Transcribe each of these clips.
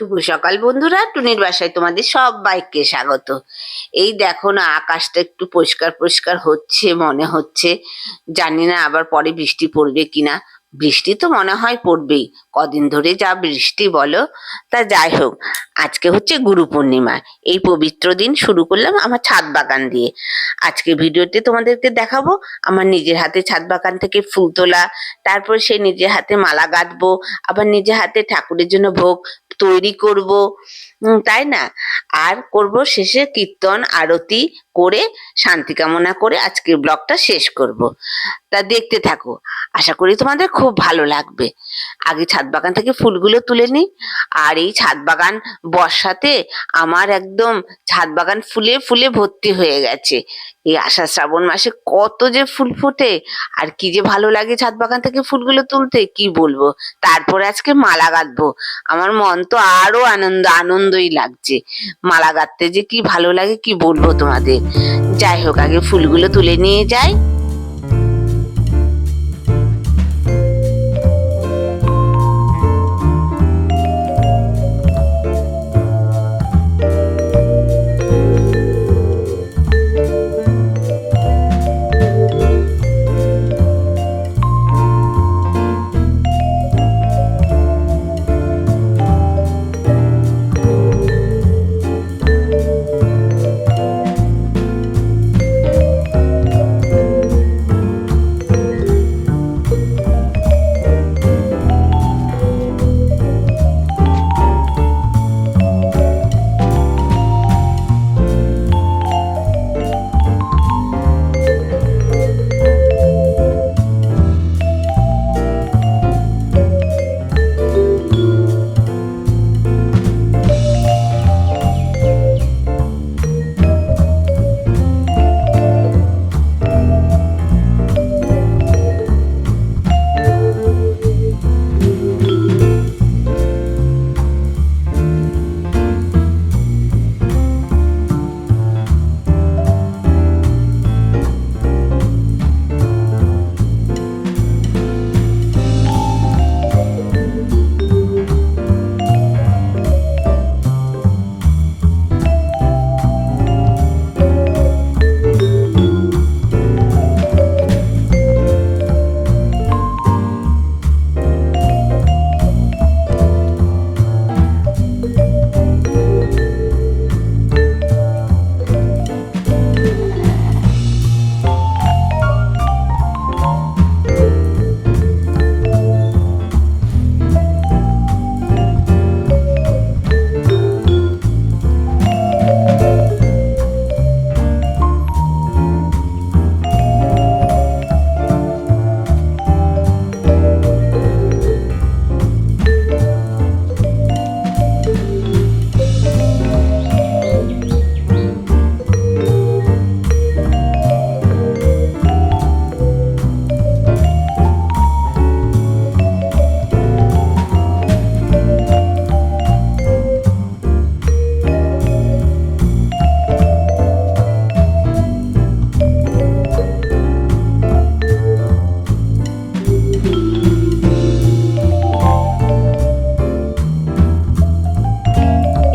শুভ সকাল বন্ধুরা, টুনির বাসায় তোমাদের সব সবাইকে স্বাগত। এই দেখো না, আকাশটা একটু পরিষ্কার পরিষ্কার হচ্ছে, মনে হচ্ছে। জানি না আবার পরে বৃষ্টি পড়বে কিনা। বৃষ্টি তো মনে হয় পড়বেই। কদিন ধরে যা বৃষ্টি বলো, তা যাই হোক, আজকে হচ্ছে গুরু পূর্ণিমা। এই পবিত্র দিন শুরু করলাম আমার ছাদ বাগান দিয়ে। আজকে ভিডিওতে তোমাদেরকে দেখাবো, আমার নিজের হাতে ছাদ বাগান থেকে ফুল তোলা, তারপর সে নিজের হাতে মালা গাঁথবো আবার নিজের হাতে ঠাকুরের জন্য ভোগ তৈরি করব তাই না? আর করব শেষে কীর্তন, আরতি করে শান্তি কামনা করে আজকের ব্লগটা শেষ করব। তা দেখতে থাকো। আশা করি তোমাদের খুব ভালো লাগবে। আগে ছাদ বাগান থেকে ফুলগুলো তুলে নিই, আর এই ছাদ বাগান বর্ষাতে আমার একদম ছাদ বাগান ফুলে ফুলে ভর্তি হয়ে গেছে। এই আষাঢ় শ্রাবণ মাসে কত যে ফুল ফোটে, আর কি যে ভালো লাগে ছাদ বাগান থেকে ফুলগুলো তুলতে, কি বলব? তারপর আজকে মালা গাঁথবো আমার মন তো আরও আনন্দ, আনন্দই লাগছে। মালা গাঁথতে যে কি ভালো লাগে, কি বলব তোমাদের? যাই হোক, আগে ফুলগুলো তুলে নিয়ে যাই।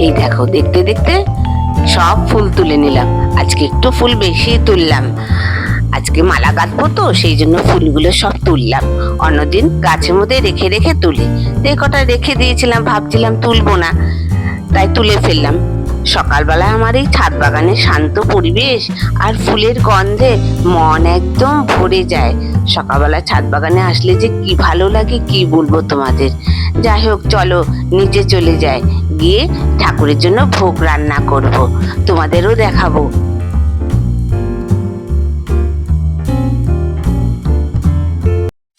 এই দেখো, দেখতে দেখতে সব ফুল তুলে নিলাম। আজকে একটু ফুল বেশি তুললাম। আজকে মালা গাঁথবো তো, সেই জন্য ফুলগুলো সব তুললাম। অন্যদিন গাছের মধ্যে রেখে রেখে তুলি। তো কটা রেখে দিয়েছিলাম, ভাবছিলাম তুলবো না, তাই তুলে ফেললাম। সকালবেলায় আমার এই ছাদ বাগানের শান্ত পরিবেশ আর ফুলের গন্ধে মন একদম ভরে যায়। সকালবেলা ছাদ বাগানে আসলে যে কি ভালো লাগে কি বলব তোমাদের? যাই হোক, চলো, নিচে চলে যাই। গিয়ে ঠাকুরের জন্য ভোগ রান্না করব। তোমাদেরও দেখাবো।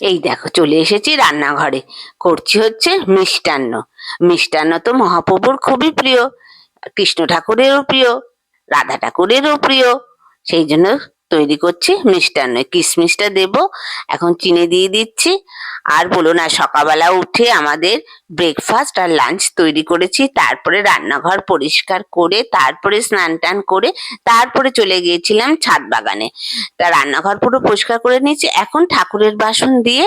এই দেখো, চলে এসেছি রান্নাঘরে। করছি হচ্ছে মিষ্টান্ন। মিষ্টান্ন তো মহাপ্রভুর খুবই প্রিয়, কৃষ্ণ ঠাকুরেরও প্রিয়, রাধা ঠাকুরেরও প্রিয়। সেই জন্য তৈরি করছি মিষ্টান্ন কিশমিশটা দেব, এখন চিনি দিয়ে দিচ্ছি। আর বলো না, সকালবেলা উঠে আমাদের ব্রেকফাস্ট আর লাঞ্চ তৈরি করেছি, তারপরে রান্নাঘর পরিষ্কার করে, তারপরে স্নান টান করে, তারপরে চলে গিয়েছিলাম ছাদ বাগানে। তা রান্নাঘর পুরো পরিষ্কার করে নিয়েছি, এখন ঠাকুরের বাসন দিয়ে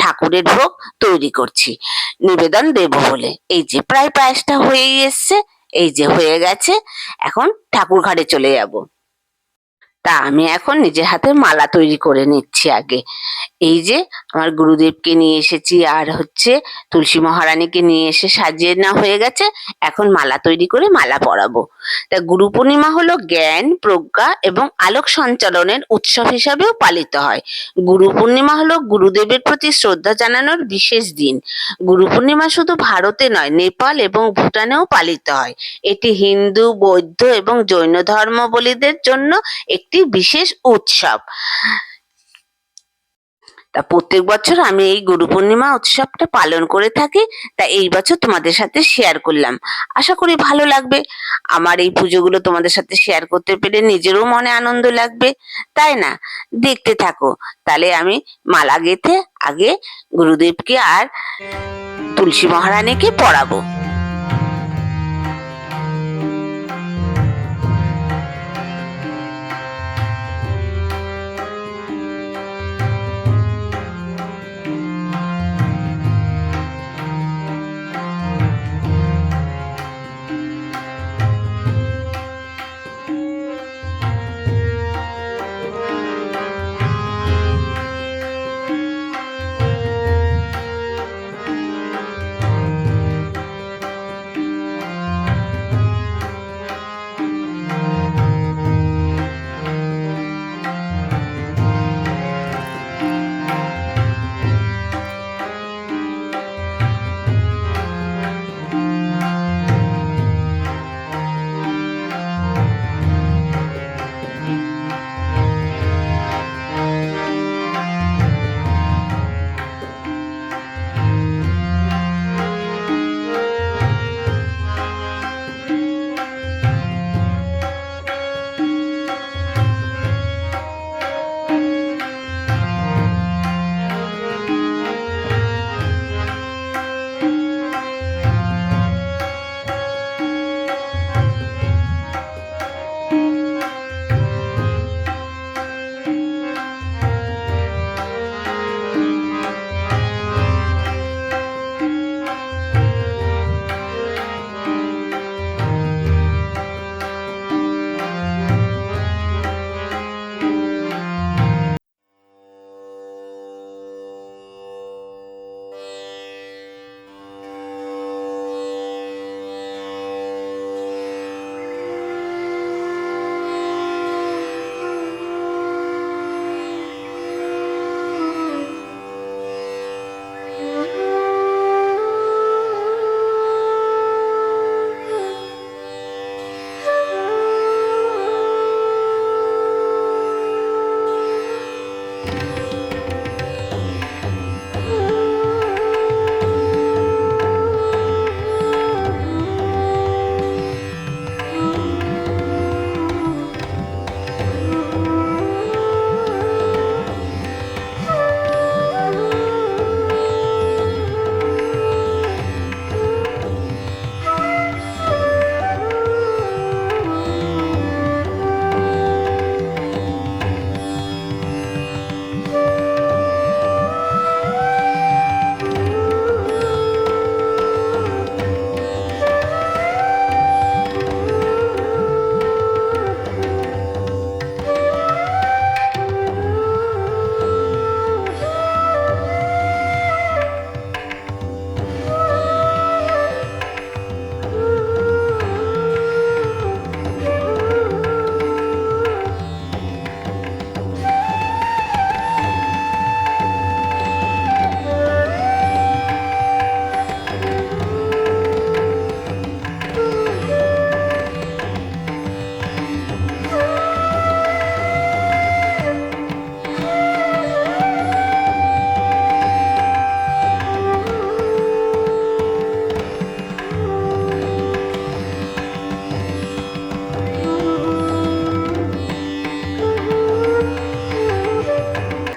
ঠাকুরের ভোগ তৈরি করছি। নিবেদন দেব বলে। এই যে প্রায় পায়েসটা হয়েই এসছে, এই যে হয়ে গেছে, এখন ঠাকুর ঘাটে চলে যাব। তা আমি এখন নিজের হাতে মালা তৈরি করে নিচ্ছি আগে। এই যে, আমার গুরুদেবকে নিয়ে এসেছি, আর হচ্ছে তুলসী মহারানীকে নিয়ে এসে সাজিয়ে না হয়ে গেছে, এখন মালা তৈরি করে মালা পরাবো। তা গুরু পূর্ণিমা হলো জ্ঞান, প্রজ্ঞা এবং আলোক সঞ্চালনের উৎসব হিসাবেও পালিত হয়। গুরু পূর্ণিমা হলো গুরুদেবের প্রতি শ্রদ্ধা জানানোর বিশেষ দিন। গুরু পূর্ণিমা শুধু ভারতে নয়, নেপাল এবং ভুটানেও পালিত হয়। এটি হিন্দু, বৌদ্ধ এবং জৈন ধর্মাবলীদের জন্য একটি বিশেষ উৎসব। তা প্রত্যেক বছর আমি এই গুরু পূর্ণিমা উৎসবটা পালন করে থাকি, তা এই বছর তোমাদের সাথে শেয়ার করলাম। আশা করি ভালো লাগবে। আমার এই পুজোগুলো তোমাদের সাথে শেয়ার করতে পেরে নিজেরও মনে আনন্দ লাগবে, তাই না? দেখতে থাকো। তাহলে আমি মালা গেঁথে আগে গুরুদেবকে আর তুলসী মহারানীকে পড়াবো।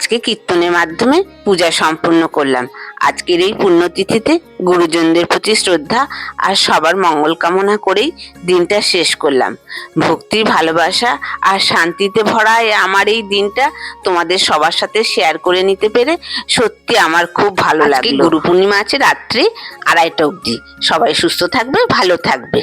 আজকে কীর্তনের মাধ্যমে পূজা সম্পূর্ণ করলাম। আজকের এই পুণ্যতিথিতে গুরুজনদের প্রতি শ্রদ্ধা আর সবার মঙ্গল কামনা করেই দিনটা শেষ করলাম। ভক্তি ভালোবাসা আর শান্তিতে ভরা আমার এই দিনটা তোমাদের সবার সাথে শেয়ার করে নিতে পেরে সত্যি আমার খুব ভালো লাগে গুরু পূর্ণিমা আছে রাত্রি আড়াইটা অবধি। সবাই সুস্থ থাকবে ভালো থাকবে।